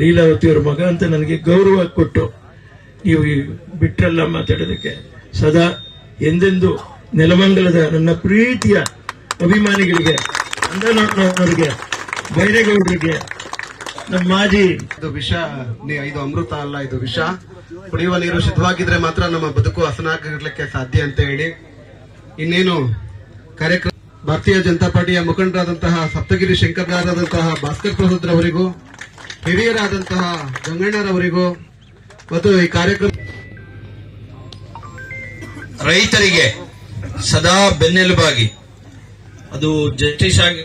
ಲೀಲಾವತಿಯವ್ರ ಮಗ ಅಂತ ನನಗೆ ಗೌರವ ಕೊಟ್ಟು ನೀವು ಈ ಬಿಟ್ರಲ್ಲ ಮಾತಾಡೋದಕ್ಕೆ. ಸದಾ ಎಂದೆಂದು ನೆಲಮಂಗಲದ ನನ್ನ ಪ್ರೀತಿಯ ಅಭಿಮಾನಿಗಳಿಗೆ ಅಂದನವರಿಗೆ ಬೈರೇಗೌಡರಿಗೆ, ನಮ್ಮ ಮಾಜಿ ಇದು ವಿಷ ಇದು ಅಮೃತ ಅಲ್ಲ, ಇದು ವಿಷ. ಕುಡಿಯುವ ನೀರು ಶುದ್ಧವಾಗಿದ್ರೆ ಮಾತ್ರ ನಮ್ಮ ಬದುಕು ಹಸನಾಗಿರ್ಲಿಕ್ಕೆ ಸಾಧ್ಯ ಅಂತ ಹೇಳಿ. ಇನ್ನೇನು ಕಾರ್ಯಕ್ರಮ, ಭಾರತೀಯ ಜನತಾ ಪಾರ್ಟಿಯ ಮುಖಂಡರಾದಂತಹ ಸಪ್ತಗಿರಿ ಶಂಕರರಾದಂತಹ ಭಾಸ್ಕರ್ ಪ್ರಸಾದ್ ರವರಿಗೂ ಹಿರಿಯರಾದಂತಹ ಗಂಗಣ್ಣರವರಿಗೂ ಮತ್ತು ಈ ಕಾರ್ಯಕ್ರಮ ರೈತರಿಗೆ ಸದಾ ಬೆನ್ನೆಲುಬಾಗಿ. ಅದು ಜಸ್ಟಿಸ್ ಆಗಿ